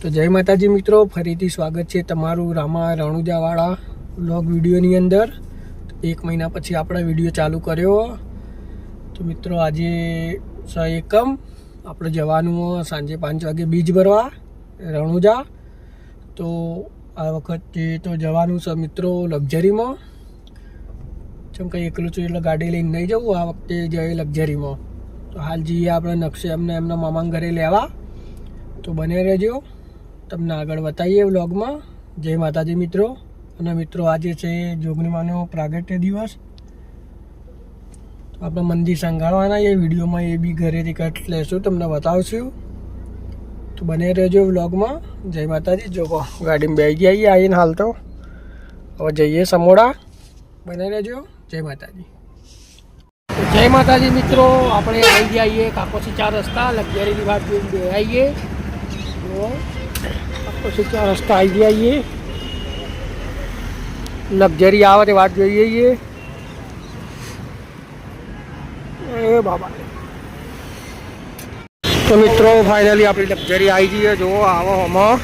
તો જય માતાજી મિત્રો, ફરીથી સ્વાગત છે તમારું રામા રણુજાવાળા બ્લોગ વિડીયોની અંદર. એક મહિના પછી આપણે વીડિયો ચાલુ કર્યો. તો મિત્રો, આજે સ એકમ, આપણે જવાનું સાંજે પાંચ વાગે બીજ ભરવા, રણુજા. તો આ વખતે તો જવાનું છે મિત્રો લક્ઝરીમાં. જેમ કંઈ એકલું છું એટલે ગાડી લઈને નહીં જવું, આ વખતે જઈએ લક્ઝરીમાં. તો હાલ જઈએ આપણે નકશે એમને એમના મામાના ઘરે લેવા. તો બને રહેજો. તમને આગળ બતાવીએ વ્લોગમાં. જય માતાજી મિત્રો. અને મિત્રો, આજે છે જોગણીમાનો પ્રાગટ્ય દિવસ. આપણે મંદિર સંગાળવાના એ વિડીયોમાં એ બી ઘરેથી કટ લેશું, તમને બતાવશું. તો બને રહેજો વ્લોગમાં. જય માતાજી. જોગો ગાડીમાં બેસી જઈએ આવીને હાલ તો. હવે જઈએ સમોડા. બને રહેજો. જય માતાજી. જય માતાજી મિત્રો. આપણે આવી જઈએ કાકોસી ચાર રસ્તા લક્ઝરીની વાત જોઈને આવીએ કાકોસી ચાર રસ્તા આવી જઈએ લક્ઝરી આવે તે વાત જોઈએ છીએ એ બાબા તો મિત્રો ફાઇનલી આપણી લક્ઝરી આવી જઈએ જો આવો આમાં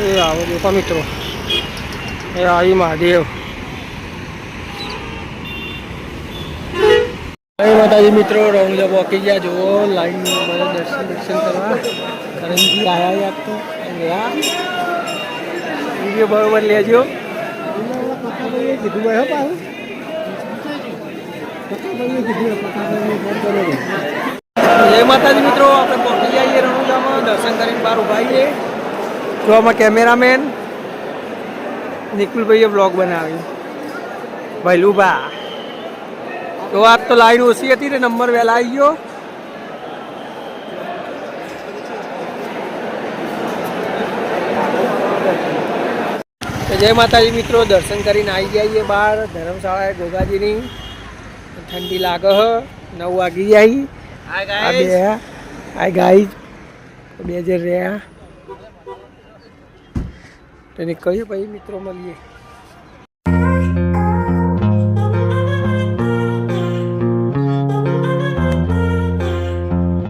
એ આવો દેખો મિત્રો એ આવી મહાદેવ જય માતાજી મિત્રો રણુજા પહોંચી ગયા. જુઓ લાઈન બધા દર્શન દર્શન કરવા. કરણજી આવ્યા યાદ તો. ગયા વીડિયો બરોબર લેજો. કીધું ભાઈ પાછું. જય માતાજી મિત્રો, આપણે પહોંચી જઈએ રણુજામાં. દર્શન કરીને બહાર ઊભા છીએ. તો આમાં કેમેરામેન નિકુલભાઈએ બ્લોગ બનાવી. ભૈલુભા તો આજ તો લાઈન ઓછી હતી ને નંબર વહેલા આવી ગયો. જય માતાજી મિત્રો દર્શન કરીને આવી જઈએ બહાર ધર્મશાળા ગોગાજીની. ઠંડી લાગે હ નવ વાગી જાય. આ આ ગાઈ બે હજાર રહ્યા. તો નીકળીએ પછી મિત્રો મળીએ.